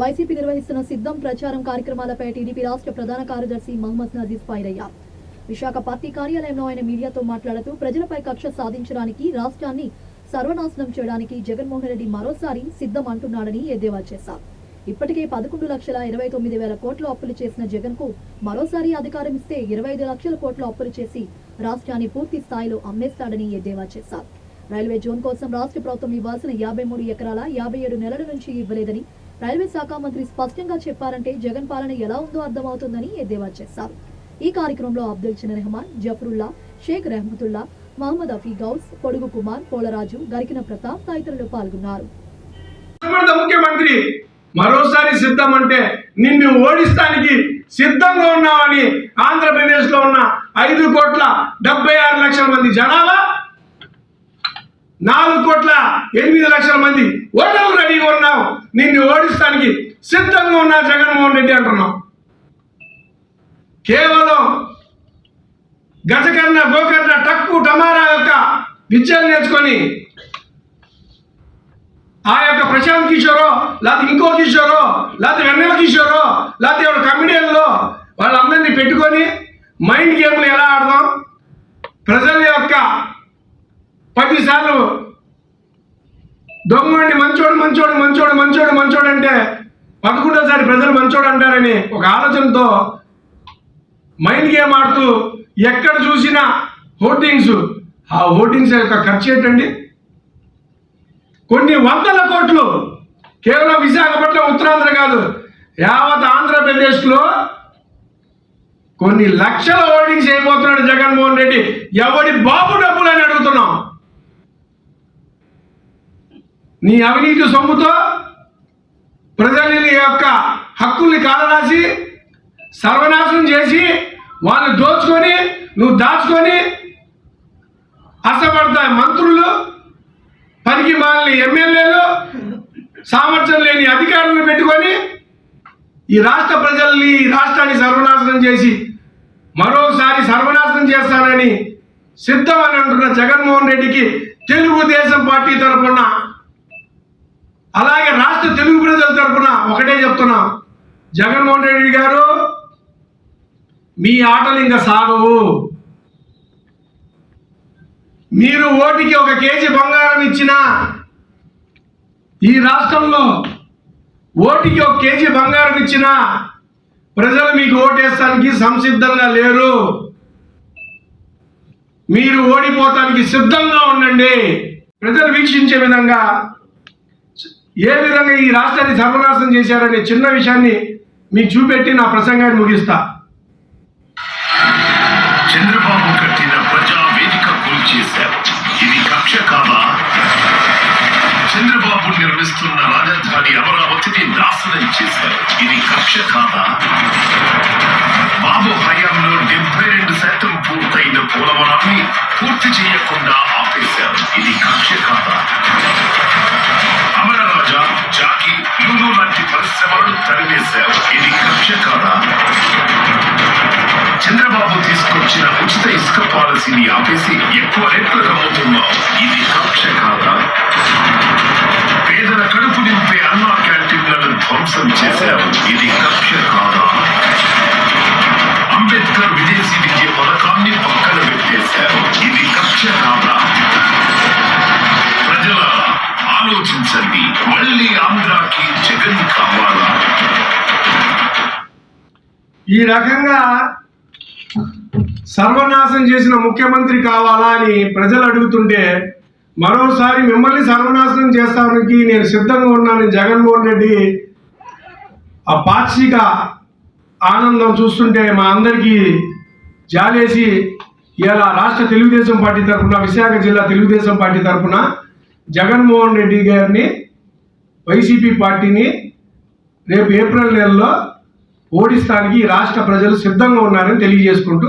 YCP నిర్వహిస్తున్న సిద్ధం ప్రచారం కార్యక్రమాలపై టీడీపీ రాష్ట్ర ప్రధాన కార్యదర్శి మహమ్మద్ నజీజ్ ఫైర్ అయ్యారు. విశాఖ పార్టీ కార్యాలయంలో ఆయన మీడియాతో మాట్లాడుతూ ప్రజలపై కక్ష సాధించడానికి రాష్ట్రాన్ని సర్వనాశనం చేయడానికి జగన్మోహన్ రెడ్డి మరోసారి సిద్ధం అంటున్నాడని ఎద్దేవా చేశారు. ఇప్పటికే పదకొండు లక్షల ఇరవై తొమ్మిది వేల కోట్లు అప్పులు చేసిన జగన్కు మరోసారి అధికారం ఇస్తే ఇరవై ఐదు లక్షల కోట్లు అప్పులు చేసి రాష్ట్రాన్ని పూర్తి స్థాయిలో అమ్మేస్తాడని ఎద్దేవా చేశారు. రైల్వే జోన్ కోసం రాష్ట్ర ప్రభుత్వం ఇవ్వాల్సిన యాభై మూడు ఎకరాల యాభై ఏడు నెలల నుంచి ఇవ్వలేదని రైల్వే శాఖ మంత్రి స్పష్టంగా చెప్పారంటే జగన్ పాలన ఎలా ఉందో అర్థమవుతుందని ఎద్దేవా చేశారు. ఈ కార్యక్రమంలో అబ్దుల్ చిన్న రెహమాన్ జఫరుల్లా షేక్ రెహమతుల్లా మహమ్మద్ అఫీ గౌస్ పొడుగు కుమార్ పోలరాజు గరికిన ప్రతాప్ తదితరులు పాల్గొన్నారు. ముఖ్యమంత్రి మరోసారి సిద్ధం అంటే నిన్ను ఓడిస్తానికి సిద్ధంగా ఉన్నామని ఆంధ్రప్రదేశ్లో ఉన్న ఐదు కోట్ల డెబ్బై ఆరు లక్షల మంది జనాభా నాలుగు కోట్ల ఎనిమిది లక్షల మంది ఓటర్లు రెడీగా ఉన్నావు. నిన్ను ఓడిస్తానికి సిద్ధంగా ఉన్నా జగన్మోహన్ రెడ్డి అంటున్నాం కేవలం గజకర్ణ గోకర్ణ టక్కు టమారా యొక్క విద్యలు నేర్చుకొని ఆ యొక్క ప్రశాంత్ కిషోరో లేకపోతే ఇంకో కిషోరో లేకపోతే వెన్నెల కిషోరో లేకపోతే ఎవరు కమిడియన్లో వాళ్ళందరినీ పెట్టుకొని మైండ్ గేమ్లు ఎలా ఆడదాం? ప్రజల యొక్క పదిసార్లు దొంగండి మంచోడు మంచోడు మంచోడు మంచోడు మంచోడు అంటే పదకొండోసారి ప్రజలు మంచోడు అంటారని ఒక ఆలోచనతో మైండ్ గేమ్ ఆడుతూ ఎక్కడ చూసినా హోర్డింగ్స్. ఆ హోర్డింగ్స్ యొక్క ఖర్చు ఏంటండి? కొన్ని వందల కోట్లు. కేవలం విశాఖపట్నం ఉత్తరాంధ్ర కాదు యావత్ ఆంధ్రప్రదేశ్లో కొన్ని లక్షల హోర్డింగ్స్ అయిపోతున్నాడు జగన్మోహన్ రెడ్డి. ఎవడి బాబు డబ్బులు అని అడుగుతున్నాం? నీ అవినీతి సొమ్ముతో ప్రజల యొక్క హక్కుల్ని కాలరాసి సర్వనాశనం చేసి వాళ్ళు దోచుకొని నువ్వు దాచుకొని అసపడతా మంత్రులు పనికి మాలని ఎమ్మెల్యేలు సామర్థ్యం లేని అధికారులను పెట్టుకొని ఈ రాష్ట్ర ప్రజల్ని ఈ రాష్ట్రాన్ని సర్వనాశనం చేసి మరోసారి సర్వనాశనం చేస్తానని సిద్ధం అని అంటున్న జగన్మోహన్ రెడ్డికి తెలుగుదేశం పార్టీ తరఫున అలాగే రాష్ట్ర తెలుగు ప్రజల తరఫున ఒకటే చెప్తున్నాం. జగన్మోహన్ రెడ్డి గారు మీ ఆటలు ఇంకా సాగవు. మీరు ఓటికి ఒక కేజీ బంగారం ఇచ్చిన ఈ రాష్ట్రంలో ఓటికి ఒక కేజీ బంగారం ఇచ్చిన ప్రజలు మీకు ఓటేస్తానికి సంసిద్ధంగా లేరు. మీరు ఓడిపోతానికి సిద్ధంగా ఉండండి. ప్రజలు వీక్షించే విధంగా ఏ విధంగా ఈ రాష్ట్రాన్ని సర్వనాశనం చేశారనే చిన్న విషయాన్ని మీకు చూపెట్టి నా ప్రసంగాన్ని ముగిస్తా. చంద్రబాబు కట్టిన ప్రజా వేదిక కూల్చేశారు. ఇది కక్ష కాదా? చంద్రబాబు నిర్మిస్తున్న రాజధాని అమరావతిని నాశనం చేశారు. ఇది కక్ష కాదా? బాబు హయాంలో డెబ్బై రెండు శాతం పూర్తయిన పోలవరాన్ని పూర్తి చేయకుండా పాలసీని ఆపేసి ఎక్కువ రేట్లకు అమ్ముతున్నాం ఇది కక్ష కాదా? పేదల కడుపు నింపే అన్నా క్యాంటీన్లను ధ్వంసం చేశారు. ఇది కక్ష కాదా? అంబేద్కర్ విదేశీ విద్య పథకాన్ని పక్కన పెట్టేశారు. ఇది కక్ష కాదా? ప్రజల ఆలోచించండి. మళ్ళీ ఆంధ్రాకి జగన్ కావాలా? ఈ రకంగా సర్వనాశనం చేసిన ముఖ్యమంత్రి కావాలా అని ప్రజలు అడుగుతుంటే మరోసారి మిమ్మల్ని సర్వనాశనం చేస్తానికి నేను సిద్ధంగా ఉన్నానని జగన్మోహన్ రెడ్డి ఆ పాక్షిక ఆనందం చూస్తుంటే మా అందరికీ జాలేసి ఇలా రాష్ట్ర తెలుగుదేశం పార్టీ తరఫున విశాఖ జిల్లా తెలుగుదేశం పార్టీ తరఫున జగన్మోహన్ రెడ్డి గారిని వైసీపీ పార్టీని రేపు ఏప్రిల్ నెలలో ఓడిస్తానికి ఈ రాష్ట్ర ప్రజలు సిద్ధంగా ఉన్నారని తెలియజేసుకుంటూ